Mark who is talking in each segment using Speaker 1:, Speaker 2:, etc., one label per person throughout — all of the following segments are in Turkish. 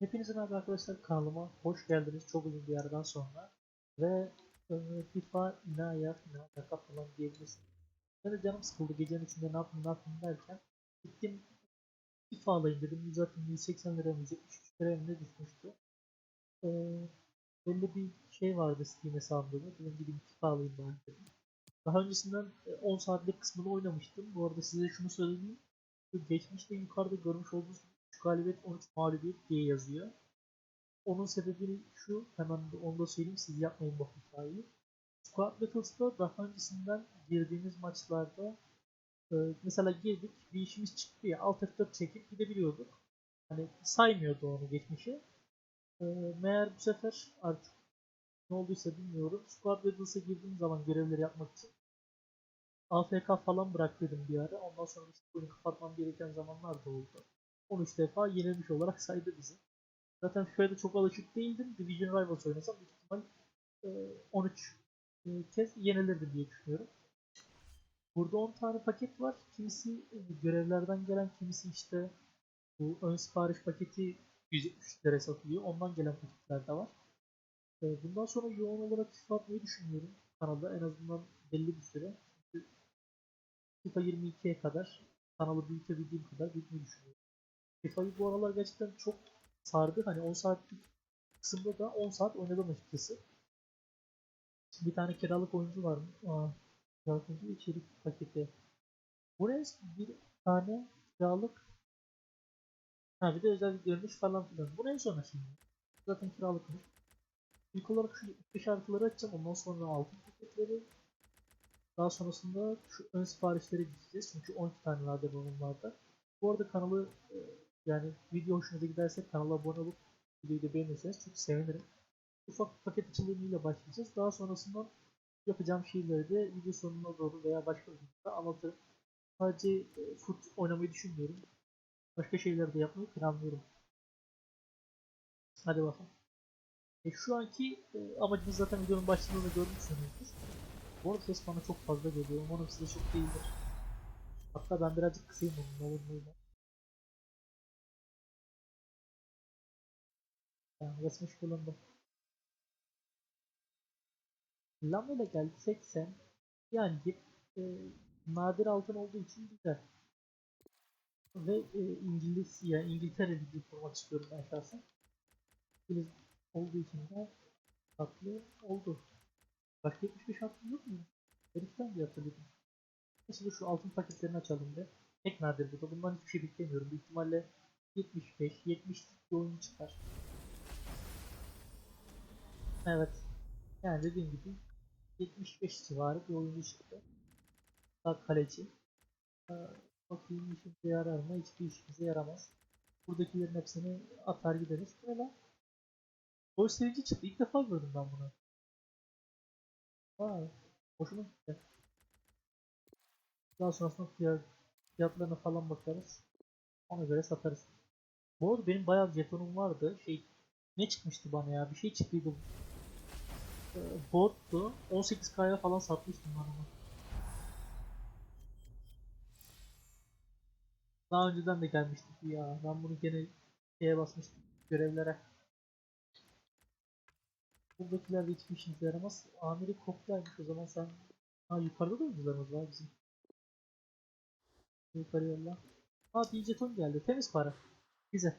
Speaker 1: Hepinize merhaba arkadaşlar kanalıma hoş geldiniz çok uzun bir aradan sonra ve e, FIFA inaya inaya falan diyebiliriz. Ben de canım sıkıldı gecenin içinde ne yapayım ne yapayım derken gittim FIFA alayım dedim zaten 180 lira mı 73 lira mı ne düşmüştü. E, belli bir şey vardı Steam hesabımda da dedim gideyim FIFA alayım ben dedim. Daha öncesinden e, 10 saatlik kısmını oynamıştım. Bu arada size şunu söyleyeyim. Geçmişte yukarıda görmüş olduğunuz 3 galibiyet 13 mağlubiyet diye yazıyor. Onun sebebi şu, hemen de onu da söyleyeyim siz yapmayın bu hatayı. Squad Battles'ta daha öncesinden girdiğimiz maçlarda e, mesela girdik bir işimiz çıktı ya alt F4 çekip gidebiliyorduk. Hani saymıyordu onu geçmişi. E, meğer bu sefer artık ne olduysa bilmiyorum. Squad Battles'a girdiğim zaman görevleri yapmak için AFK falan bırak dedim bir ara. Ondan sonra oyunu kapatmam gereken zamanlar da oldu. 13 defa yenilmiş olarak saydı bizi. Zaten şöyle de çok alışık değildim. Division Rivals oynasam büyük ihtimal e, 13 e, kez yenilirdim diye düşünüyorum. Burada 10 tane paket var. Kimisi e, görevlerden gelen, kimisi işte bu ön sipariş paketi 170 lira satılıyor. Ondan gelen paketler de var. E, Bundan sonra yoğun olarak FIFA atmayı düşünüyorum kanalda en azından belli bir süre. FIFA 22'ye kadar kanalı büyütebildiğim kadar büyütmeyi düşünüyorum. FIFA'yı bu aralar gerçekten çok sardı. Hani 10 saatlik kısımda da 10 saat oynadım açıkçası. Bir tane kiralık oyuncu var mı? Aa, kiralık oyuncu içerik paketi. Buraya bir tane kiralık Ha bir de özel görünüş falan filan. Bu ne sonra şimdi? Zaten kiralıkmış. İlk olarak şu 75 artıları açacağım. Ondan sonra altın paketleri. Daha sonrasında şu ön siparişleri gideceğiz. Çünkü 12 tane vardır bunlarda. Bu arada kanalı e, yani video hoşunuza giderse kanala abone olup videoyu da beğenirseniz çok sevinirim. Ufak paket açılımıyla başlayacağız. Daha sonrasında yapacağım şeyleri de video sonuna doğru veya başka bir videoda anlatırım. Sadece e, foot oynamayı düşünmüyorum. Başka şeyler de yapmayı planlıyorum. Hadi bakalım. E, şu anki e, amacımız zaten videonun başlığında görmüşsünüzdür. Bu arada ses bana çok fazla geliyor. Umarım size çok değildir. Hatta ben birazcık kısayım bunu. Ne olur ne olmaz. Yani kullandım. Lama ile geldi 80. Yani e, nadir altın olduğu için güzel. Ve e, İngiliz, yani İngiltere Ligi kurmak istiyorum ben şahsen. İngiliz olduğu için de tatlı oldu. Başka 75 hakkım yok mu? Heriften diye hatırladım. Neyse şu altın paketlerini açalım be. Tek nadir bu da. Bundan hiçbir şey beklemiyorum. Büyük ihtimalle 75, 70 bir oyun çıkar. Evet. Yani dediğim gibi 75 civarı bir oyuncu çıktı. Daha kaleci. Ee, bakayım işimize yarar mı? Hiçbir işimize yaramaz. Buradakilerin hepsini atar gideriz. Bu lan? Gol sevinci çıktı. İlk defa gördüm ben bunu. Vay. Hoşuma gitti. Daha sonrasında fiyat, fiyatlarına falan bakarız. Ona göre satarız. Bu arada benim bayağı jetonum vardı. Şey ne çıkmıştı bana ya? Bir şey çıktıydı. Bottu. 18k'ya falan satmıştım ben onu. Daha önceden de gelmiştik ya. Ben bunu gene şeye basmıştım. Görevlere. Buradakiler de hiçbir işimize yaramaz. Amiri kopyaymış o zaman sen... Ha yukarıda da oyuncularımız var bizim. Yukarı yolla. Ha bir jeton geldi. Temiz para. Güzel.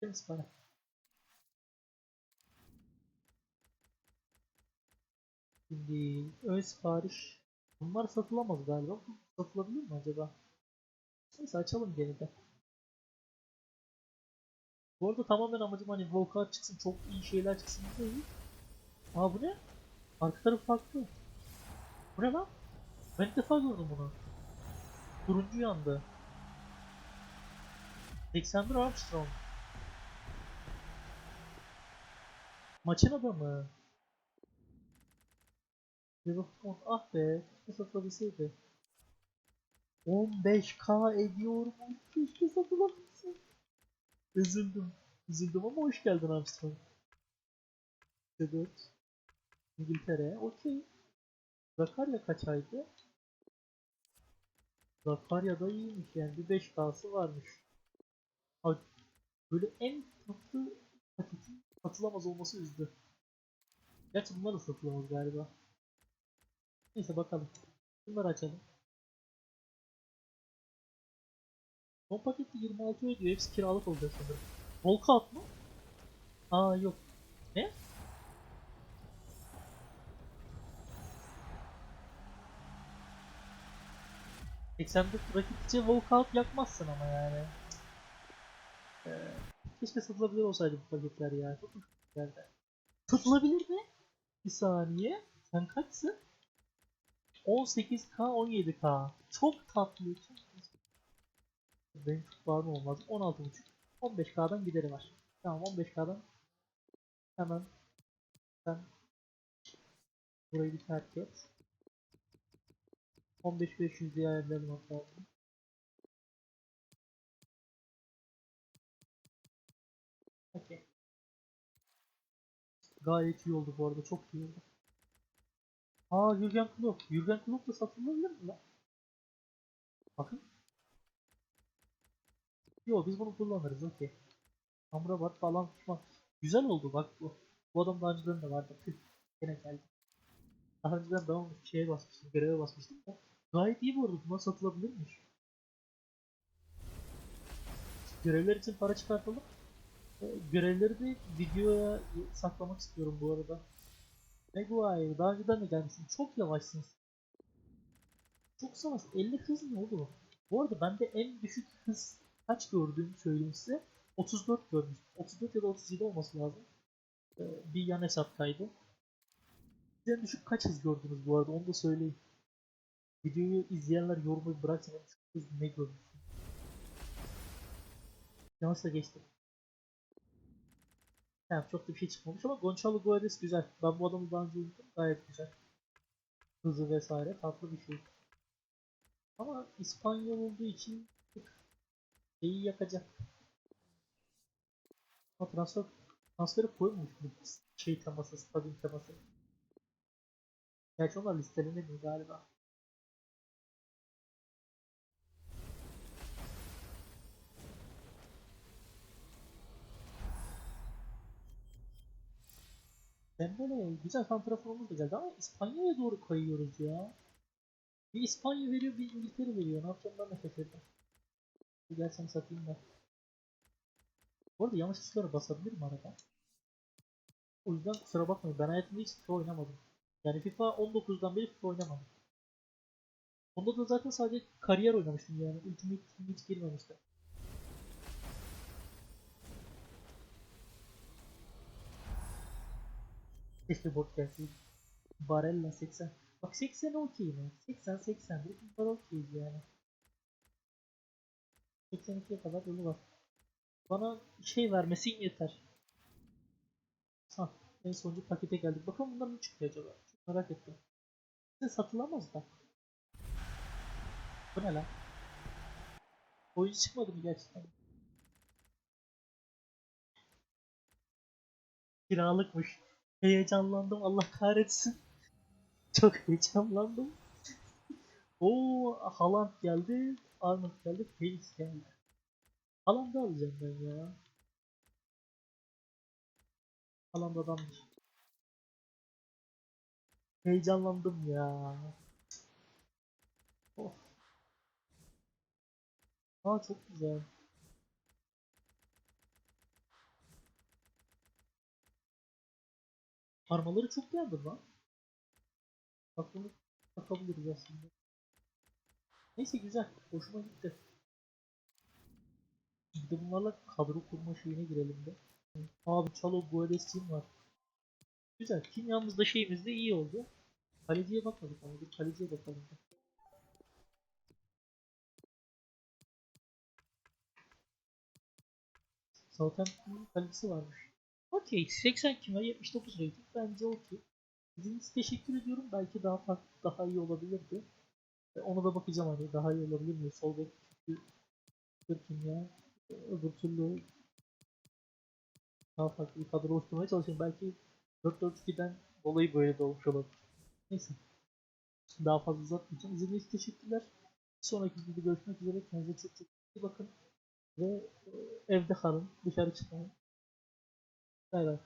Speaker 1: Temiz para. Şimdi ön sipariş. Bunlar satılamaz galiba. Satılabilir mi acaba? Neyse açalım gene de. Bu arada tamamen amacım hani Volkan çıksın çok iyi şeyler çıksın değil. Aa bu ne? Arka tarafı farklı. Bu ne lan? Ben ilk defa gördüm bunu. Turuncu yandı. 81 Armstrong. Maçın adamı. Liverpool ah be. Keşke satılabilseydi. 15k ediyorum. Keşke satılabilseydi. Üzüldüm. Üzüldüm ama hoş geldin Armstrong. Evet. İngiltere. Okey. Zakarya kaç aydı? Zakarya da iyiymiş yani. Bir 5K'sı varmış. Abi, böyle en tatlı satılamaz olması üzdü. Gerçi bunlar da satılamaz galiba. Neyse bakalım. Bunları açalım. Son pakette 26 ödüyor. Hepsi kiralık olacak sanırım. Volkout mu? Aa yok. Ne? ...84 rakipçi walkout yapmazsın ama yani. Ee, keşke satılabilir olsaydı bu paketler ya. Çok. Satılabilir mi? Bir saniye. Sen kaçsın? 18k 17k. Çok tatlı. Çok. Benim var mı olmaz. 16.5. 15k'dan gideri var. Tamam 15k'dan hemen sen burayı bir terk et. 15.500 diye ayarlayalım hatta. Okey. Gayet iyi oldu bu arada. Çok iyi oldu. Aa Jürgen Klopp. Jürgen Klopp da satılabilir mi lan? Bakın. Yo biz bunu kullanırız okey. Amrabat falan tutma. Güzel oldu bak bu. Bu adam daha önceden de vardı. Tüh. Gene geldi. Daha önceden daha şeye basmıştım. Göreve basmıştım da. Gayet iyi bu arada. Buna satılabilirmiş. Görevler için para çıkartalım. Ee, Görevleri de videoya saklamak istiyorum bu arada. Maguire daha önceden de gelmişsin. Çok yavaşsın. Çok savaş. 50 hız ne oldu? Bu arada bende en düşük hız kaç gördüğümü söyleyeyim size. 34 görmüştüm. 34 ya da 37 olması lazım. Ee, bir yan hesaptaydı. Siz en düşük kaç hız gördünüz bu arada onu da söyleyin. Videoyu izleyenler yorumu bıraksın en düşük hız ne görmüş. Yanlışla geçtim. Yani çok da bir şey çıkmamış ama Gonçalo Guedes güzel. Ben bu adamı daha önce unuttum. Gayet güzel. Hızı vesaire tatlı bir şey. Ama İspanyol olduğu için şeyi yakacak. Ama transfer transferi koymuş bu şey teması, stadyum teması. Gerçi onlar listelenemiyor galiba. Dembele güzel santraforumuz da geldi ama İspanya'ya doğru kayıyoruz ya. Bir İspanya veriyor bir İngiltere veriyor. Ne yapacağım ben de şaşırdım. Bir gelsem satayım da. Bu arada yanlış tuşlara basabilirim arada. O yüzden kusura bakmayın ben hayatımda hiç FIFA oynamadım. Yani FIFA 19'dan beri FIFA oynamadım. Onda da zaten sadece kariyer oynamıştım yani. Ultimate Team hiç girmemiştim. Bot gelseydi. Barella 80. Bak 80 okey mi? 80 80 bunlar okey yani. 82'ye kadar yolu var. Bana şey vermesin yeter. Ha, en sonuncu pakete geldik. Bakalım bunlar ne çıkıyor acaba? Çok merak ettim. Size satılamaz da. Bu ne lan? Oyuncu çıkmadı mı gerçekten? Kiralıkmış. Heyecanlandım Allah kahretsin. Çok heyecanlandım. Oo Haaland geldi. Arnold geldi. Felix geldi. Haaland'ı alacağım ben ya. Haaland adammış. Heyecanlandım ya. Of. Aa çok güzel. Parmaları çok geldi lan. Bak bunu takabiliriz aslında. Neyse güzel. Hoşuma gitti. De bunlarla kadro kurma şeyine girelim de. Abi Çalo Guedes'in var. Güzel. Kimyamız da şeyimiz de iyi oldu. Kaleciye bakmadık ama bir kaleciye bakalım. Da. Southampton'ın kalecisi varmış. Okey. 80 kime 79 rating. Bence okey. İzlediğiniz teşekkür ediyorum. Belki daha farklı, daha iyi olabilirdi. E, ona da bakacağım hani daha iyi olabilir mi? Sol bek çünkü Türk'üm ya. E, öbür türlü daha farklı bir kadro oluşturmaya çalışıyorum. Belki 4-4-2'den dolayı böyle de olmuş olabilir. Neyse. Daha fazla uzatmayacağım. İzlediğiniz için teşekkürler. Bir sonraki videoda görüşmek üzere. Kendinize çok çok iyi bakın. Ve e, evde kalın. Dışarı çıkmayın. 在的。